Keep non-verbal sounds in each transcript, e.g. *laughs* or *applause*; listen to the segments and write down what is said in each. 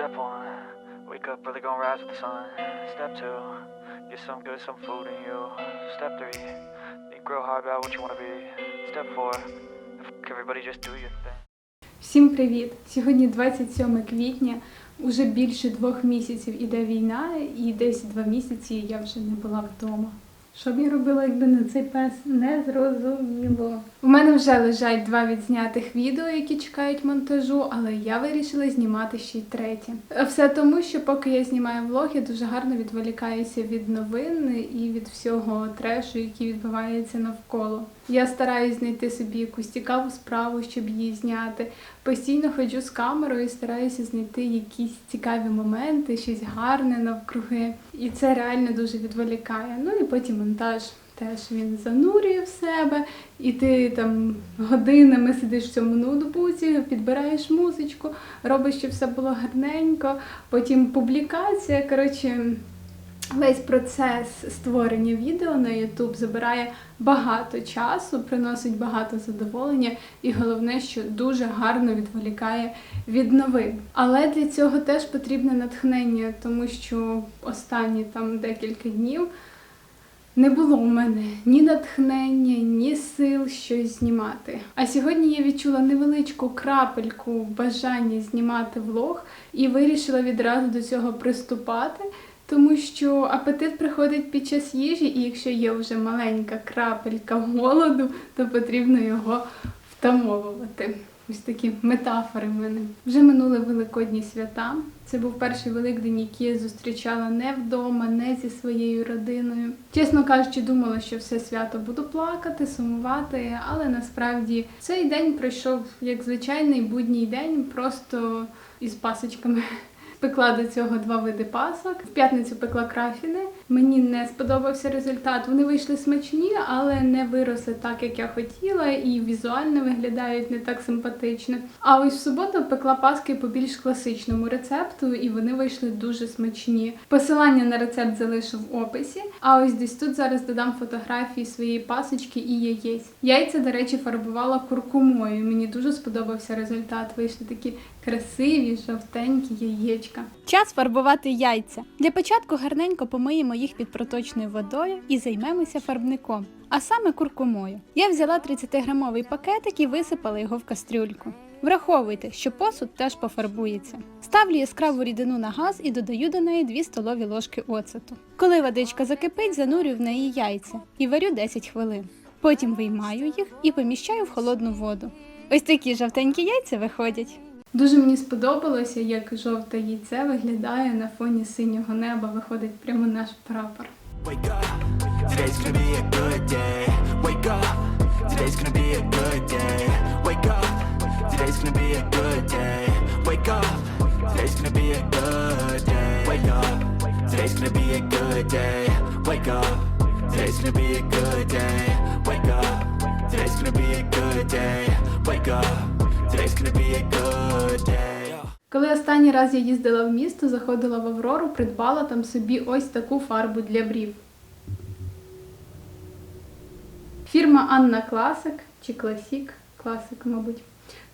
Step one, wake up early, gonna rise with the sun. Step two, get some good, some food in you. Step three, think real hard about what you wanna be. Step four, everybody just do your thing. Всім привіт! Сьогодні 27 квітня. Уже більше двох місяців іде війна, і десь два місяці я вже не була вдома. Що б я робила, якби не цей пес? Не зрозуміло. У мене вже лежать два відзнятих відео, які чекають монтажу, але я вирішила знімати ще й третє. Все тому, що поки я знімаю влог, я дуже гарно відволікаюся від новин і від всього трешу, який відбувається навколо. Я стараюсь знайти собі якусь цікаву справу, щоб її зняти. Постійно ходжу з камерою і стараюся знайти якісь цікаві моменти, щось гарне навкруги. І це реально дуже відволікає. Ну і потім монтаж. Теж він занурює в себе, і ти там годинами сидиш в цьому ноутбуці, підбираєш музичку, робиш, щоб все було гарненько. Потім публікація. Коротше, весь процес створення відео на YouTube забирає багато часу, приносить багато задоволення, і головне, що дуже гарно відволікає від новин. Але для цього теж потрібне натхнення, тому що останні там декілька днів. Не було у мене ні натхнення, ні сил щось знімати. А сьогодні я відчула невеличку крапельку бажання знімати влог і вирішила відразу до цього приступати, тому що апетит приходить під час їжі, і якщо є вже маленька крапелька голоду, то потрібно його втамовувати. Ось такі метафори в мене. Вже минули великодні свята. Це був перший великдень, який я зустрічала не вдома, не зі своєю родиною. Чесно кажучи, думала, що все свято буду плакати, сумувати, але насправді цей день пройшов як звичайний будній день, просто із пасочками. Пекла до цього два види пасок. В п'ятницю пекла крафіни. Мені не сподобався результат. Вони вийшли смачні, але не виросли так, як я хотіла, і візуально виглядають не так симпатично. А ось в суботу пекла паски по більш класичному рецепту, і вони вийшли дуже смачні. Посилання на рецепт залишу в описі. А ось десь тут зараз додам фотографії своєї пасочки і яєць. Яйця, до речі, фарбувала куркумою. Мені дуже сподобався результат. Вийшли такі красиві, жовтенькі яєчка. Час фарбувати яйця. Для початку гарненько помиємо їх під проточною водою і займемося фарбником, а саме куркумою. Я взяла 30-грамовий пакетик і висипала його в кастрюльку. Враховуйте, що посуд теж пофарбується. Ставлю яскраву рідину на газ і додаю до неї 2 столові ложки оцету. Коли водичка закипить, занурю в неї яйця і варю 10 хвилин. Потім виймаю їх і поміщаю в холодну воду. Ось такі жовтенькі яйця виходять. Дуже мені сподобалося, як жовте яйце виглядає на фоні синього неба. Виходить прямо наш прапор. Wake up, Today's gonna be a good day. Коли останній раз я їздила в місто, заходила в Аврору, придбала там собі ось таку фарбу для брів. Фірма Анна Класик чи Класік, класик, мабуть.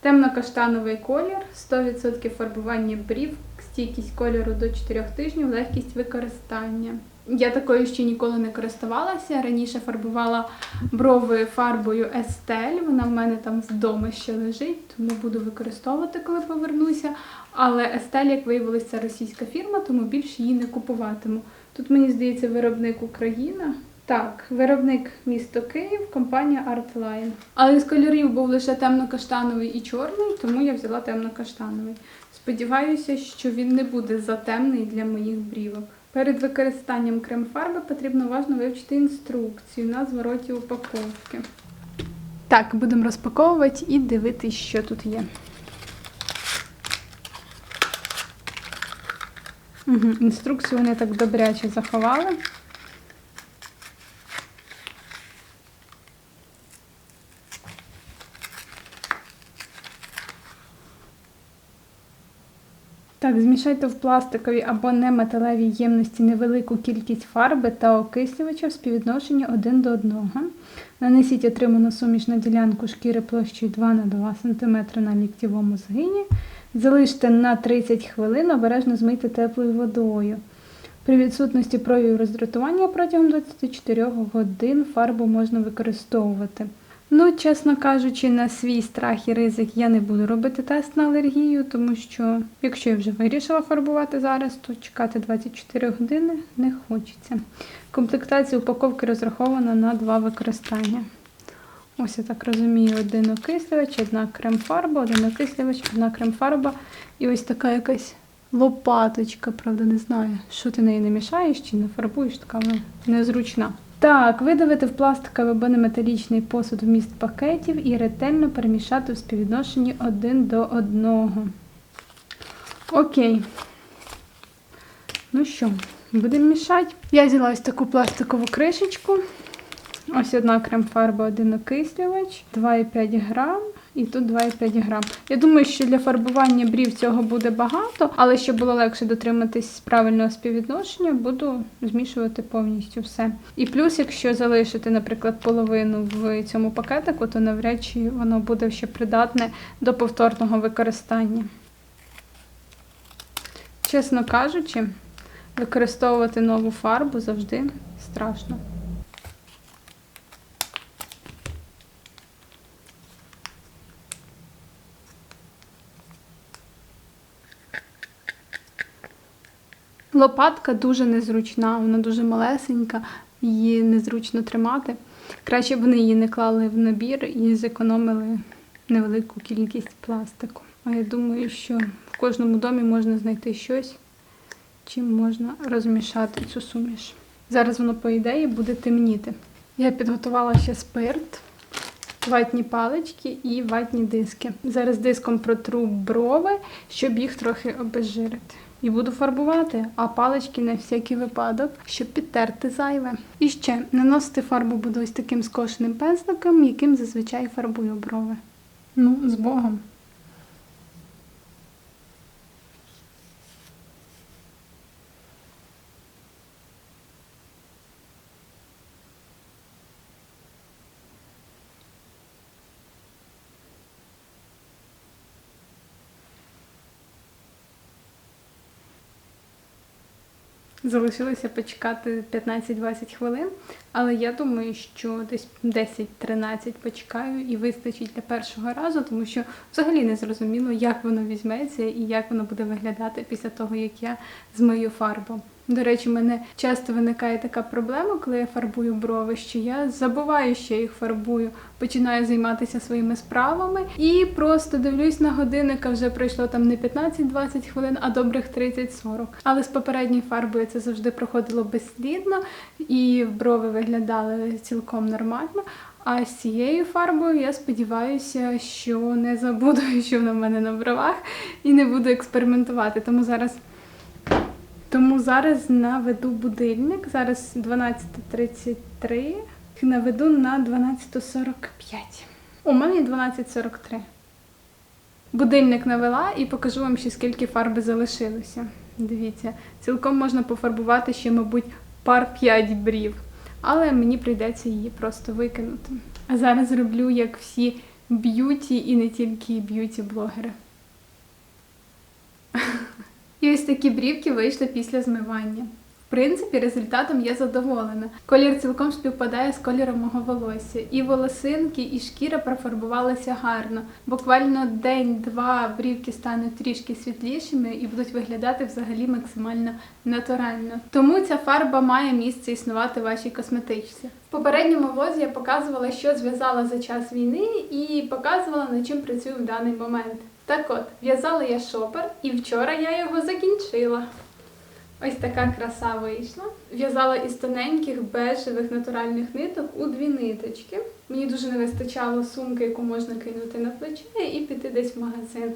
Темно-каштановий колір, 100% фарбування брів, стійкість кольору до 4 тижнів, легкість використання. Я такою ще ніколи не користувалася. Раніше фарбувала брови фарбою Estelle. Вона в мене там вдома ще лежить, тому буду використовувати, коли повернуся. Але Estelle, як виявилося, це російська фірма, тому більше її не купуватиму. Тут, мені здається, виробник Україна. Так, виробник місто Київ, компанія Artline. Але з кольорів був лише темно-каштановий і чорний, тому я взяла темно-каштановий. Сподіваюся, що він не буде затемний для моїх брівок. Перед використанням крем-фарби потрібно уважно вивчити інструкцію на звороті упаковки. Так, будемо розпаковувати і дивитися, що тут є. Угу, інструкцію вони так добряче заховали. Так, змішайте в пластиковій або неметалевій ємності невелику кількість фарби та окислювача в співвідношенні 1 до 1. Нанесіть отриману суміш на ділянку шкіри площею 2 на 2 см на ліктєвому згині. Залиште на 30 хвилин, обережно змийте теплою водою. При відсутності проявів роздратування протягом 24 годин фарбу можна використовувати. Ну, чесно кажучи, на свій страх і ризик я не буду робити тест на алергію, тому що якщо я вже вирішила фарбувати зараз, то чекати 24 години не хочеться. Комплектація упаковки розрахована на два використання. Ось я так розумію, один окислювач, одна крем-фарба, один окислювач, одна крем-фарба і ось така якась лопаточка, правда, не знаю, що ти неї не мішаєш чи не фарбуєш, така вона незручна. Так, видавити в пластиковий або неметалічний посуд вміст пакетів і ретельно перемішати в співвідношенні один до одного. Окей. Ну що, будемо мішати. Я взяла ось таку пластикову кришечку. Ось одна крем-фарба, один окислювач, 2,5 грам. І тут 2,5 грам. Я думаю, що для фарбування брів цього буде багато, але щоб було легше дотриматись правильного співвідношення, буду змішувати повністю все. І плюс, якщо залишити, наприклад, половину в цьому пакетику, то навряд чи воно буде ще придатне до повторного використання. Чесно кажучи, використовувати нову фарбу завжди страшно. Лопатка дуже незручна, вона дуже малесенька, її незручно тримати. Краще б вони її не клали в набір і зекономили невелику кількість пластику. А я думаю, що в кожному домі можна знайти щось, чим можна розмішати цю суміш. Зараз воно, по ідеї, буде темніти. Я підготувала ще спирт, ватні палички і ватні диски. Зараз диском протру брови, щоб їх трохи обезжирити. І буду фарбувати, а палички на всякий випадок, щоб підтерти зайве. І ще наносити фарбу буду ось таким скошеним пензликом, яким зазвичай фарбую брови. Ну, з Богом. Залишилося почекати 15-20 хвилин, але я думаю, що десь 10-13 почекаю і вистачить для першого разу, тому що взагалі не зрозуміло, як воно візьметься і як воно буде виглядати після того, як я змию фарбу. До речі, мене часто виникає така проблема, коли я фарбую брови, що я забуваю, що я їх фарбую, починаю займатися своїми справами і просто дивлюсь на годинник, а вже пройшло там не 15-20 хвилин, а добрих 30-40. Але з попередньою фарбою це завжди проходило безслідно, і брови виглядали цілком нормально. А з цією фарбою я сподіваюся, що не забуду, *laughs* що вона в мене на бровах, і не буду експериментувати. Тому зараз. Тому зараз наведу будильник. Зараз 12.33. Наведу на 12.45. У мене 12.43. Будильник навела і покажу вам ще скільки фарби залишилося. Дивіться, цілком можна пофарбувати ще, мабуть, пар 5 брів. Але мені прийдеться її просто викинути. А зараз зроблю, як всі б'юті і не тільки б'юті-блогери. *laughs* І ось такі брівки вийшли після змивання. Принципі, результатом я задоволена. Колір цілком співпадає з кольором мого волосся. І волосинки, і шкіра профарбувалися гарно. Буквально день-два брівки стануть трішки світлішими і будуть виглядати взагалі максимально натурально. Тому ця фарба має місце існувати в вашій косметичці. В попередньому влозі я показувала, що зв'язала за час війни, і показувала, над чим працюю в даний момент. Так от, в'язала я шопер, і вчора я його закінчила. Ось така краса вийшла. В'язала із тоненьких бежевих натуральних ниток у дві ниточки. Мені дуже не вистачало сумки, яку можна кинути на плече і піти десь в магазин,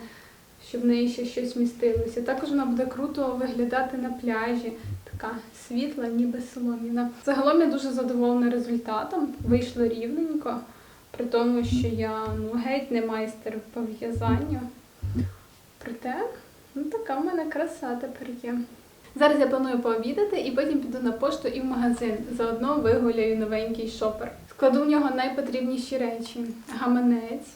щоб в неї ще щось містилося. Також вона буде круто виглядати на пляжі. Така світла, ніби соломіна. Загалом я дуже задоволена результатом. Вийшло рівненько, при тому, що я ну, геть не майстер по в'язанню. Проте, ну така в мене краса тепер є. Зараз я планую пообідати і потім піду на пошту і в магазин. Заодно вигуляю новенький шопер. Складу в нього найпотрібніші речі: гаманець,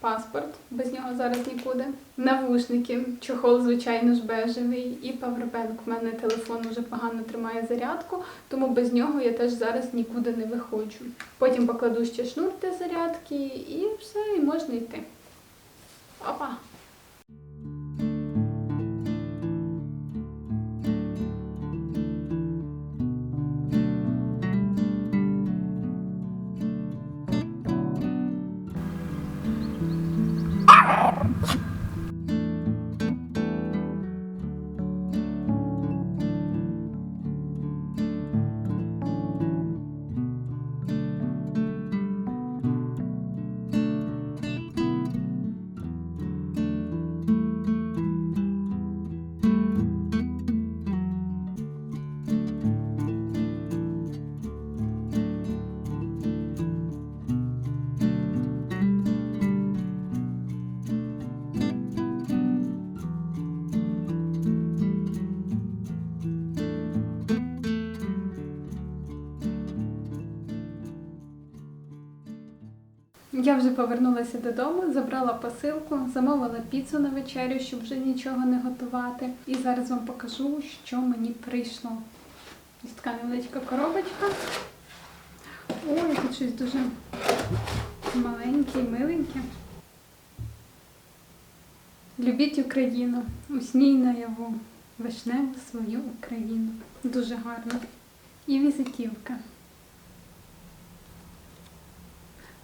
паспорт, без нього зараз нікуди. Навушники, чохол, звичайно ж, бежевий, і павербенк. У мене телефон вже погано тримає зарядку, тому без нього я теж зараз нікуди не виходжу. Потім покладу ще шнур для зарядки і все, і можна йти. Опа! Я вже повернулася додому, забрала посилку, замовила піцу на вечерю, щоб вже нічого не готувати. І зараз вам покажу, що мені прийшло. Ось така невеличка коробочка. Ой, тут щось дуже маленьке і миленьке. Любіть Україну, усній наяву, вишневу свою Україну. Дуже гарно. І візитівка.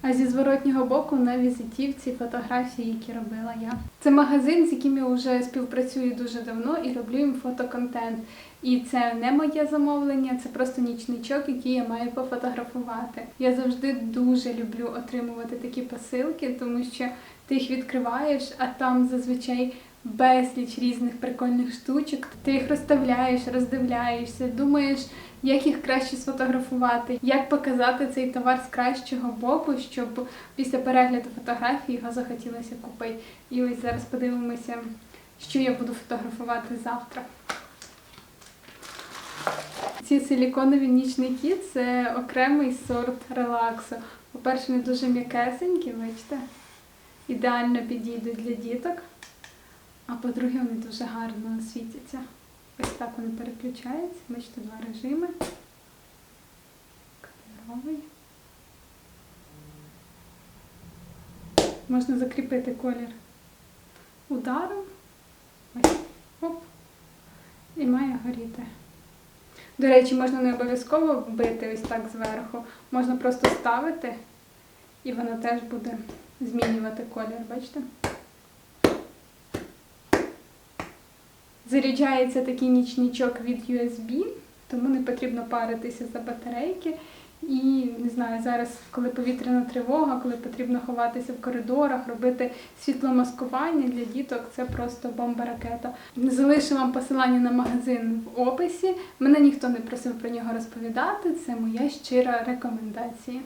А зі зворотнього боку на візитівці фотографії, які робила я. Це магазин, з яким я вже співпрацюю дуже давно і роблю їм фотоконтент. І це не моє замовлення, це просто нічничок, який я маю пофотографувати. Я завжди дуже люблю отримувати такі посилки, тому що ти їх відкриваєш, а там зазвичай безліч різних прикольних штучок. Ти їх розставляєш, роздивляєшся, думаєш, як їх краще сфотографувати, як показати цей товар з кращого боку, щоб після перегляду фотографій його захотілося купити. І ось зараз подивимося, що я буду фотографувати завтра. Ці силіконові нічники це окремий сорт релаксу. По-перше, вони дуже м'якесенькі, бачите, ідеально підійдуть для діток. А по-друге, вони дуже гарно світяться. Ось так вони переключаються. Бачите, два режими. Кольоровий. Можна закріпити колір ударом. Ось. Оп. І має горіти. До речі, можна не обов'язково бити ось так зверху. Можна просто ставити, і воно теж буде змінювати колір, бачите? Заряджається такий нічничок від USB, тому не потрібно паритися за батарейки. І не знаю, зараз, коли повітряна тривога, коли потрібно ховатися в коридорах, робити світломаскування для діток, це просто бомба-ракета. Залишу вам посилання на магазин в описі. Мене ніхто не просив про нього розповідати. Це моя щира рекомендація.